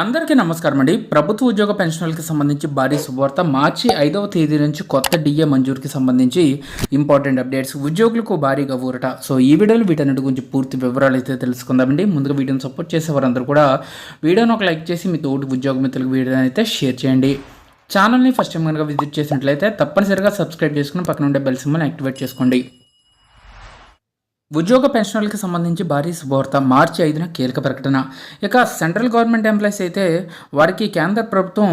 అందరికీ నమస్కారం అండి. ప్రభుత్వ ఉద్యోగ పెన్షన్లకు సంబంధించి భారీ శుభవార్త. మార్చి ఐదవ తేదీ నుంచి కొత్త డిఏ మంజూరుకి సంబంధించి ఇంపార్టెంట్ అప్డేట్స్. ఉద్యోగులకు భారీగా ఊరట. సో ఈ వీడియోలో వీటన్నిటి గురించి పూర్తి వివరాలు అయితే తెలుసుకుందామండి. ముందుగా వీడియోని సపోర్ట్ చేసే వారందరూ కూడా వీడియోను ఒక లైక్ చేసి మీ తోటి ఉద్యోగ మిత్రులకు వీడియోని అయితే షేర్ చేయండి. ఛానల్ని ఫస్ట్ టైం కనుక విజిట్ చేసినట్లయితే తప్పనిసరిగా సబ్స్క్రైబ్ చేసుకుని పక్కన ఉండే బెల్ సింబల్ని యాక్టివేట్ చేసుకోండి. ఉద్యోగ పెన్షనర్లకు సంబంధించి భారీ శుభవార్త మార్చి ఐదున కీలక ప్రకటన. ఇక సెంట్రల్ గవర్నమెంట్ ఎంప్లాయీస్ అయితే వారికి కేంద్ర ప్రభుత్వం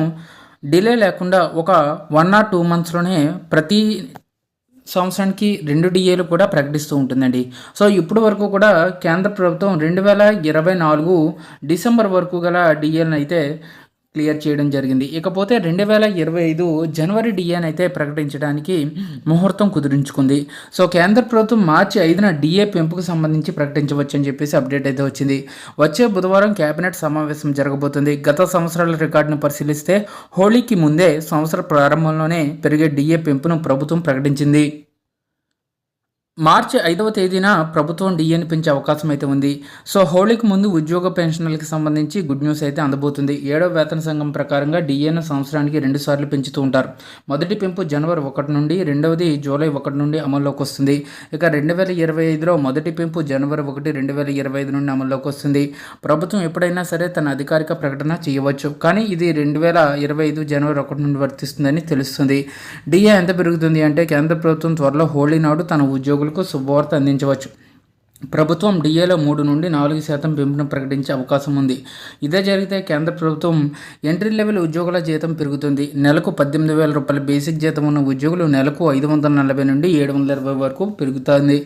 డిలే లేకుండా ఒక వన్ ఆర్ టూ మంత్స్లోనే ప్రతి సంవత్సరానికి రెండు డిఏలు కూడా ప్రకటిస్తూ ఉంటుందండి. సో ఇప్పుడు వరకు కూడా కేంద్ర ప్రభుత్వం రెండు వేల ఇరవై నాలుగు డిసెంబర్ వరకు గల డిఏలను అయితే క్లియర్ చేయడం జరిగింది. ఇకపోతే రెండు వేల ఇరవై ఐదు జనవరి డిఏని అయితే ప్రకటించడానికి ముహూర్తం కుదిరించుకుంది. సో కేంద్ర ప్రభుత్వం మార్చి ఐదున డిఏ పెంపుకు సంబంధించి ప్రకటించవచ్చు అని చెప్పేసి అప్డేట్ అయితే వచ్చింది. వచ్చే బుధవారం కేబినెట్ సమావేశం జరగబోతుంది. గత సంవత్సరాల రికార్డును పరిశీలిస్తే హోళీకి ముందే సంవత్సర ప్రారంభంలోనే పెరిగే డిఏ పెంపును ప్రభుత్వం ప్రకటించింది. మార్చి ఐదవ తేదీన ప్రభుత్వం డిఏని పెంచే అవకాశం అయితే ఉంది. సో హోళీకి ముందు ఉద్యోగ పెన్షన్లకు సంబంధించి గుడ్ న్యూస్ అయితే అందబోతుంది. ఏడవ వేతన సంఘం ప్రకారంగా డిఏను సంవత్సరానికి రెండు సార్లు పెంచుతూ ఉంటారు. మొదటి పెంపు జనవరి ఒకటి నుండి రెండవది జూలై ఒకటి నుండి అమల్లోకి వస్తుంది. ఇక రెండు వేల ఇరవై ఐదులో మొదటి పెంపు జనవరి ఒకటి రెండు వేల ఇరవై ఐదు నుండి అమల్లోకి వస్తుంది. ప్రభుత్వం ఎప్పుడైనా సరే తన అధికారిక ప్రకటన చేయవచ్చు. కానీ ఇది రెండు వేల ఇరవై ఐదు జనవరి ఒకటి నుండి వర్తిస్తుందని తెలుస్తుంది. డిఏ ఎంత పెరుగుతుంది అంటే కేంద్ర ప్రభుత్వం త్వరలో హోళీ నాడు తన ఉద్యోగులకు శుభవార్త అందించవచ్చు. ప్రభుత్వం డిఏలో మూడు నుండి నాలుగు శాతం పెంపును ప్రకటించే అవకాశం ఉంది. ఇదే జరిగితే కేంద్ర ప్రభుత్వం ఎంట్రీ లెవెల్ ఉద్యోగుల జీతం పెరుగుతుంది. నెలకు పద్దెనిమిది వేల రూపాయల బేసిక్ జీతం ఉన్న ఉద్యోగులు నెలకు ఐదు వందల నలభై నుండి ఏడు వందల ఇరవై వరకు పెరుగుతుంది.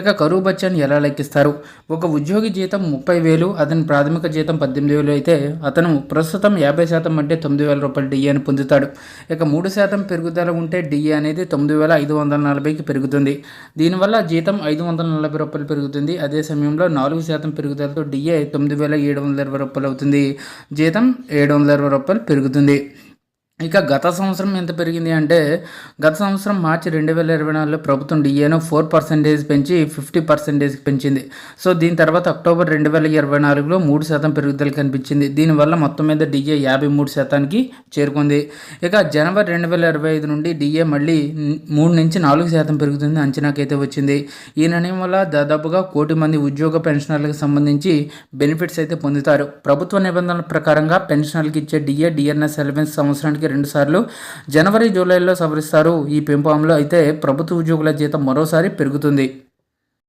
ఇక కరువు బత్యాన్ని ఎలా లెక్కిస్తారు? ఒక ఉద్యోగి జీతం ముప్పై వేలు అతని ప్రాథమిక జీతం పద్దెనిమిది వేలు అయితే అతను ప్రస్తుతం యాభై శాతం అంటే తొమ్మిది వేల రూపాయల డిఏని పొందుతాడు. ఇక మూడు శాతం పెరుగుదల ఉంటే డిఏ అనేది తొమ్మిది వేల ఐదు వందల నలభైకి పెరుగుతుంది. దీనివల్ల జీతం ఐదు వందల నలభై రూపాయలు పెరుగుతుంది. అదే సమయంలో నాలుగు శాతం పెరుగుదలతో డిఏ తొమ్మిది వేల ఏడు వందల ఇరవై రూపాయలు అవుతుంది. జీతం ఏడు వందల ఇరవై రూపాయలు పెరుగుతుంది. ఇక గత సంవత్సరం ఎంత పెరిగింది అంటే గత సంవత్సరం మార్చి రెండు వేల ఇరవై నాలుగులో ప్రభుత్వం డిఏను ఫోర్ పర్సెంటేజ్ పెంచి ఫిఫ్టీ పర్సెంటేజ్కి పెంచింది. సో దీని తర్వాత అక్టోబర్ రెండు వేల ఇరవై నాలుగులో మూడు శాతం పెరుగుదల కనిపించింది. దీనివల్ల మొత్తం మీద డిఏ యాభై మూడు శాతానికి చేరుకుంది. ఇక జనవరి రెండు వేల ఇరవై ఐదు నుండి డిఏ మళ్ళీ మూడు నుంచి నాలుగు శాతం పెరుగుతుంది అంచనాకైతే వచ్చింది. ఈ నిర్ణయం వల్ల దాదాపుగా కోటి మంది ఉద్యోగ పెన్షనర్లకు సంబంధించి బెనిఫిట్స్ అయితే పొందుతారు. ప్రభుత్వ నిబంధనల ప్రకారంగా పెన్షనర్లకు ఇచ్చే డిఏ డిఎన్ఎస్ ఎలవెన్స్ సంవత్సరానికి రెండుసార్లు జనవరి జూలైలో సవరిస్తారు. ఈ పెంపు అమలు అయితే ప్రభుత్వ ఉద్యోగుల జీతం మరోసారి పెరుగుతుంది.